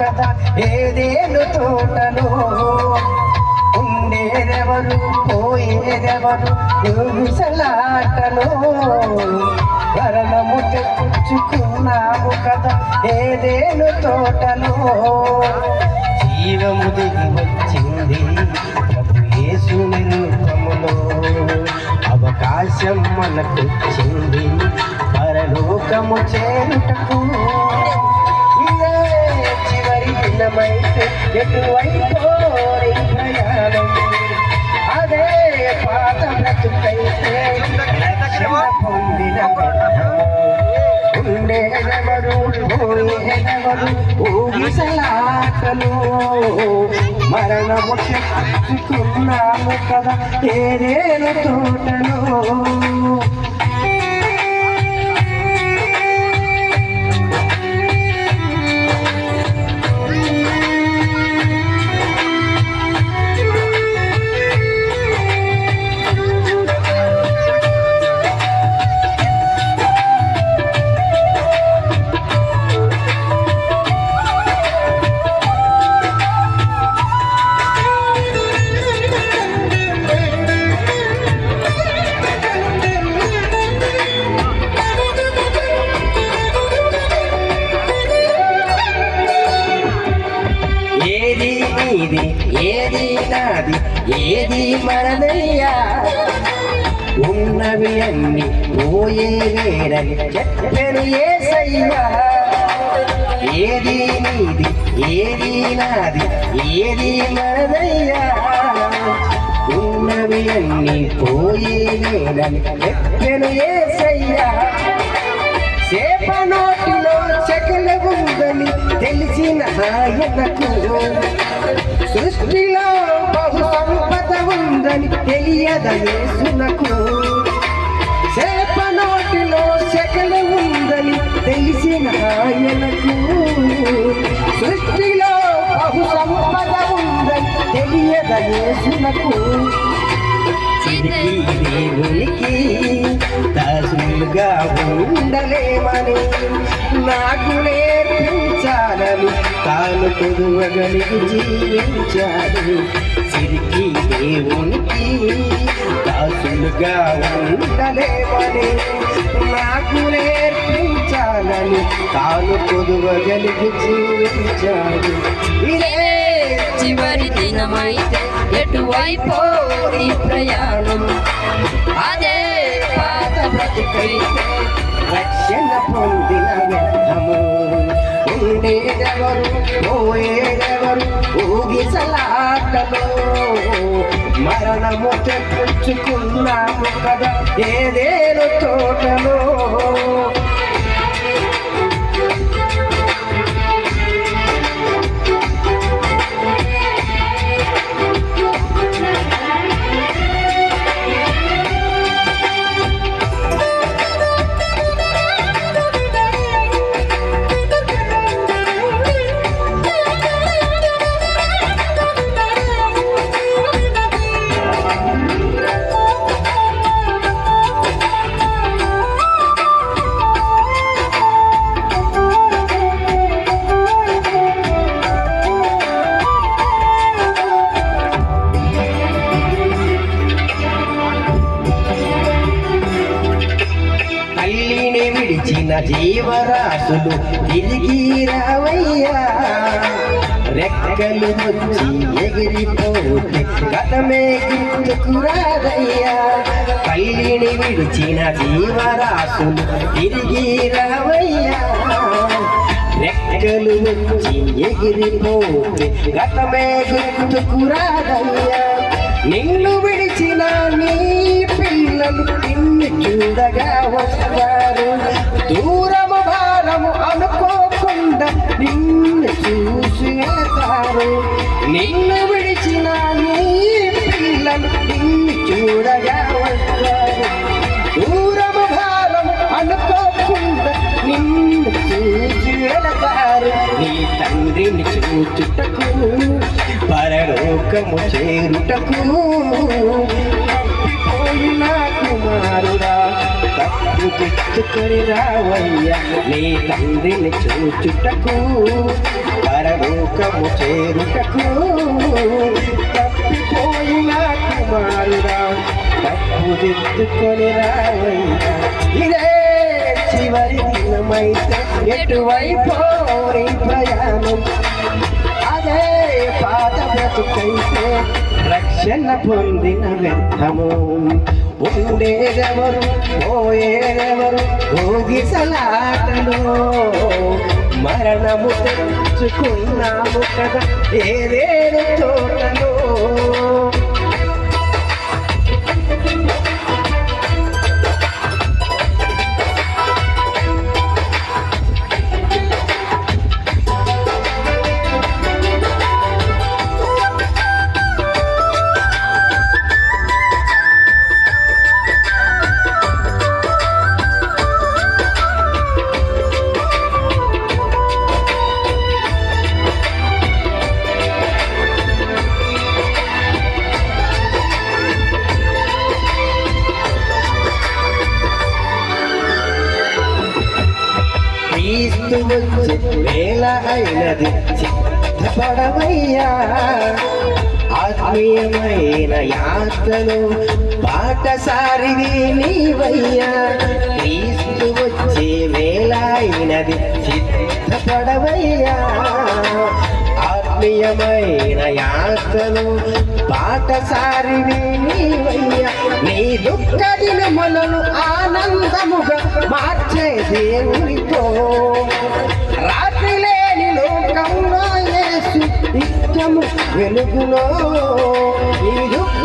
కదా ఏదేను తోటలో? ఉండేదెవరు పోయేదెవరు? ఊగిసలాటలో వరణము తెచ్చుకున్నాము కదా ఏదేను తోటలో? జీవము దిగి వచ్చింది ప్రభు యేసుని రూపములో అవకాశం మనకొచ్చింది పరలోకము చేరుటకు. చివరి ఎటువైపో ప్రయాణం అదే పాత బ్రతుకైతే పొందిన ఉండేదెవరు పోయేదెవరు ఊగిసలాటలు మరణము చెప్పుకున్నాము కదా తోటలో నీది ఏది నాది ఏది మనదయ్యా ఉన్నవి అన్ని పోయే వేరని చెప్పను ఏసయ్యా. ఏది నీది ఏది నాది ఏది మనదయ్యా ఉన్నవి అన్ని పోయే వేరని చెప్పను ఏసయ్యా. సేప నోటిలో చెకల ఉందని తెలిసిన ఆయనకు సృష్టిలో బహు సంపద ఉందని తెలియదయేసునకు చేప నోటిలో శకలు ఉందని తెలిసిన ఆయనకు సృష్టిలో బహు సంపద ఉందని తెలియదయేసునకు దేవునికి దాసులుగా ఉండలేమని నాకు నేర్పించాలని తాను పొదువగలిగి జీవించాలి సిరికి దేవునికి దాసులుగా ఉండలేమని నాకు నేర్పించాలని తాను పొదువగలిగి జీవించాలి ఇదే చివరి దినమైతే ఎటువైపో ప్రయాణం. అదే పాత బ్రతుకైతే రక్షణ పొందిన వ్యర్థము ఉండేదెవరు పోయేదెవరు ఊగిసలాటలో? మరణము తెచ్చుకున్నాము కదా ఏదేను తోటలో? విడిచిన జీవరాశులు తిరిగి రావయ్యా రెక్కలు వచ్చి ఎగిరిపోతే గతమే గుర్తుకురాదయ్యా. తల్లిని విడిచిన జీవరాశులు తిరిగి రావయ్యా రెక్కలు వచ్చి ఎగిరిపోతే గతమే గుర్తుకురాదయ్యా. నిన్ను విడిచిన నీ నిన్ను వస్తారు దూరము భారము అనుకోకుండా నిన్ను చూసి వెళ్తారు నిన్ను విడిచిన నీ పిల్లలు నిన్ను చూడగా వస్తారు దూరము భారము అనుకోకుండా నిన్ను చూసి వెళతారు నీ తండ్రిని చూచుటకు పరలోకము చేరుటకు పోయినాక కుమారుడా తప్పు తెచ్చుకొని రావయ్యా నీ తండ్రిని చూచుటకు పరలోకము పరము చేరుటకు. తప్పిపోయిన కుమారుడా తప్పు దిద్దుకొని రావయ్యా. ఇదే చివరి దినమైతే ఎటువైపో ప్రయాణం. అదే పాత బ్రతుకైతే రక్షణ పొందిన వ్యర్థము. ఉండేదెవరు పోయేదెవరు భోగిసలాటలో. మరణము తెచ్చుకున్నాము కదా ఏదేను తోటలో. క్రీస్తు వచ్చే వేళ అయినది సిద్ధపడమయ్యా. ఆత్మీయమైన యాత్రలు పాటసారి నీవయ్యా. క్రీస్తు వచ్చే వేళ అయినది సిద్ధపడవయ్యా ఆత్మీయమైన యాత్రలు పాటసారివి నీవయ్యా. నీ దుఃఖ దినములను ఆనందముగా మార్చే దేవునితో. రాత్రి లేని లోకంలో యేసు నిత్యము వెలుగులో. నీ దుఃఖ